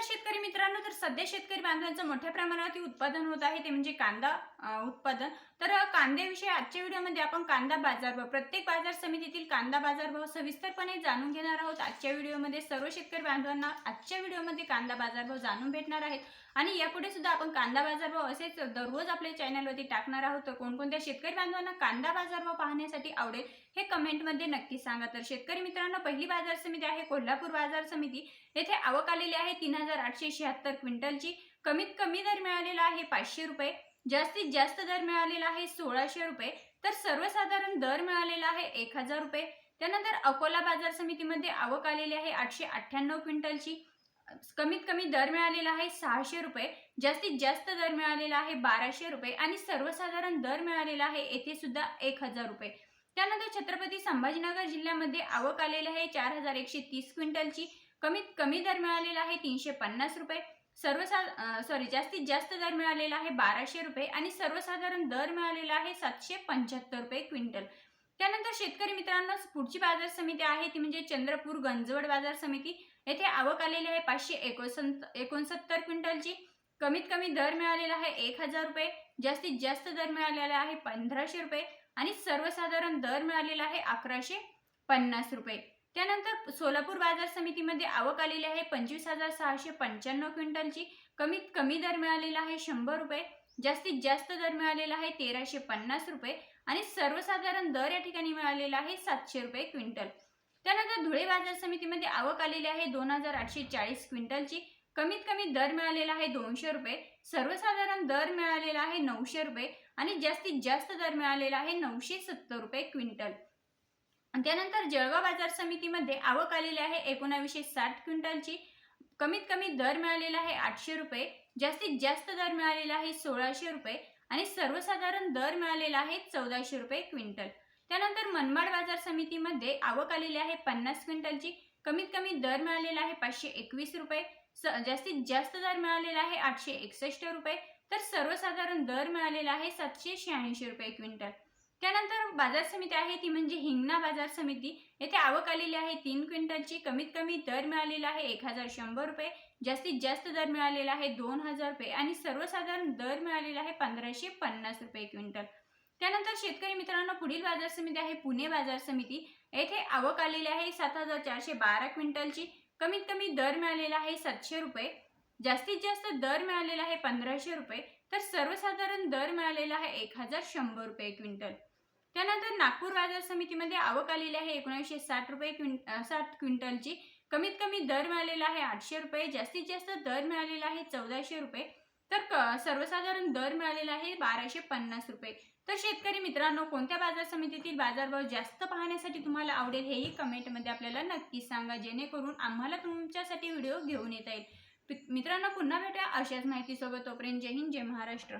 नमस्कार शेतकरी मित्रांनो तर सध्या शेतकरी बांधवांचं मोठ्या प्रमाणावरती उत्पादन होत आहे ते म्हणजे कांदा उत्पादन. तर कांद्याविषयी आजच्या व्हिडिओमध्ये आपण कांदा बाजारभाव प्रत्येक बाजार समितीतील कांदा बाजारभाव सविस्तरपणे जाणून घेणार आहोत. आजच्या व्हिडिओमध्ये सर्व शेतकरी बांधवांना आजच्या व्हिडिओमध्ये कांदा बाजारभाव जाणून भेटणार आहेत. आणि यापुढे सुद्धा आपण कांदा बाजारभाव असेच दररोज आपल्या चॅनलवरती टाकणार आहोत. तर कोणकोणत्या शेतकरी बांधवांना कांदा बाजारभाव पाहण्यासाठी आवडेल हे कमेंटमध्ये नक्की सांगा. तर शेतकरी मित्रांनो पहिली बाजार समिती आहे कोल्हापूर बाजार समिती. येथे आवक आलेली आहे तीन हजार आठशे शहात्तर क्विंटलची कमीत कमी दर मिळालेला आहे पाचशे रुपये. जास्तीत जास्त दर मिळालेला आहे सोळाशे रुपये. तर सर्वसाधारण दर मिळालेला आहे एक हजार रुपये. त्यानंतर अकोला बाजार समितीमध्ये आवक आलेली आहे आठशे अठ्ठ्याण्णव क्विंटलची. कमीत कमी दर मिळालेला आहे सहाशे रुपये. जास्तीत जास्त दर मिळालेला आहे बाराशे रुपये आणि सर्वसाधारण दर मिळालेला आहे येथे सुद्धा एक हजार रुपये. त्यानंतर छत्रपती संभाजीनगर जिल्ह्यामध्ये आवक आलेली आहे चार हजार एकशे तीस क्विंटलची. कमीत कमी दर मिळालेला आहे तीनशे पन्नास रुपये. सर्वसा सॉरी जास्तीत जास्त दर मिळालेला आहे बाराशे रुपये आणि सर्वसाधारण दर मिळालेला आहे सातशे पंच्याहत्तर रुपये क्विंटल. त्यानंतर शेतकरी मित्रांनो पुढची बाजार समिती आहे ती म्हणजे चंद्रपूर गंजवड बाजार समिती. येथे आवक आलेली आहे पाचशे एकोणसत्त एकोणसत्तर क्विंटलची. कमीत कमी दर मिळालेला आहे एक हजार रुपये. जास्तीत जास्त दर मिळालेला आहे पंधराशे रुपये आणि सर्वसाधारण दर मिळालेला आहे अकराशे पन्नास रुपये. त्यानंतर सोलापूर बाजार समितीमध्ये आवक आलेली आहे. पंचवीस हजार सहाशे पंच्याण्णव क्विंटलची. कमीत कमी दर मिळालेला आहे शंभर रुपये. जास्तीत जास्त दर मिळालेला आहे तेराशे पन्नास रुपये. आणि सर्वसाधारण दर या ठिकाणी मिळालेला आहे सातशे रुपये क्विंटल. त्यानंतर धुळे बाजार समितीमध्ये आवक आलेली आहे दोन हजार आठशे चाळीस क्विंटलची. कमीत कमी दर मिळालेला आहे दोनशे रुपये. सर्वसाधारण दर मिळालेला आहे नऊशे रुपये. आणि जास्तीत जास्त दर मिळालेला आहे नऊशे सत्तर रुपये क्विंटल. त्यानंतर जळगाव बाजार समितीमध्ये आवक आलेली आहे एकोणावीसशे साठ क्विंटलची. कमीत कमी दर मिळालेला आहे आठशे रुपये जास्तीत जास्त दर मिळालेला आहे सोळाशे रुपये आणि सर्वसाधारण दर मिळालेला आहे चौदाशे रुपये क्विंटल. त्यानंतर मनमाड बाजार समितीमध्ये आवक आलेली आहे पन्नास क्विंटलची. कमीत कमी दर मिळालेला आहे पाचशे एकवीस रुपये स जास्तीत जास्त दर मिळालेला आहे आठशे एकसष्ट रुपये तर सर्वसाधारण दर मिळालेला आहे सातशे शहाऐंशी रुपये क्विंटल. त्यानंतर बाजार समिती आहे ती म्हणजे हिंगणा बाजार समिती. येथे आवक आलेली आहे तीन क्विंटलची. कमीत कमी दर मिळालेला आहे एक हजार शंभर रुपये. जास्तीत जास्त दर मिळालेला आहे दोन हजार रुपये. आणि सर्वसाधारण दर मिळालेला आहे पंधराशे पन्नास रुपये क्विंटल. त्यानंतर शेतकरी मित्रांनो पुढील बाजार समिती आहे पुणे बाजार समिती. येथे आवक आलेली आहे सात हजार चारशे बारा क्विंटलची. कमीत कमी दर मिळालेला आहे सातशे रुपये. जास्तीत जास्त दर मिळालेला आहे पंधराशे रुपये. तर सर्वसाधारण दर मिळालेला आहे एक हजार शंभर रुपये क्विंटल. त्यानंतर नागपूर बाजार समितीमध्ये आवक आलेली आहे. एकोणीसशे साठ रुपये क्विंट साठ क्विंटलची. कमीत कमी दर मिळालेला आहे आठशे रुपये. जास्तीत जास्त दर मिळालेला आहे चौदाशे रुपये. तर क सर्वसाधारण दर मिळालेला आहे बाराशे पन्नास रुपये. तर शेतकरी मित्रांनो कोणत्या बाजार समितीतील बाजारभाव जास्त पाहण्यासाठी तुम्हाला आवडेल हेही कमेंटमध्ये आपल्याला नक्की सांगा. जेणेकरून आम्हाला तुमच्यासाठी व्हिडिओ घेऊन येता येईल. पि- मित्रांनो पुन्हा भेटूया अशाच माहितीसोबत. तोपर्यंत जय हिंद जय महाराष्ट्र.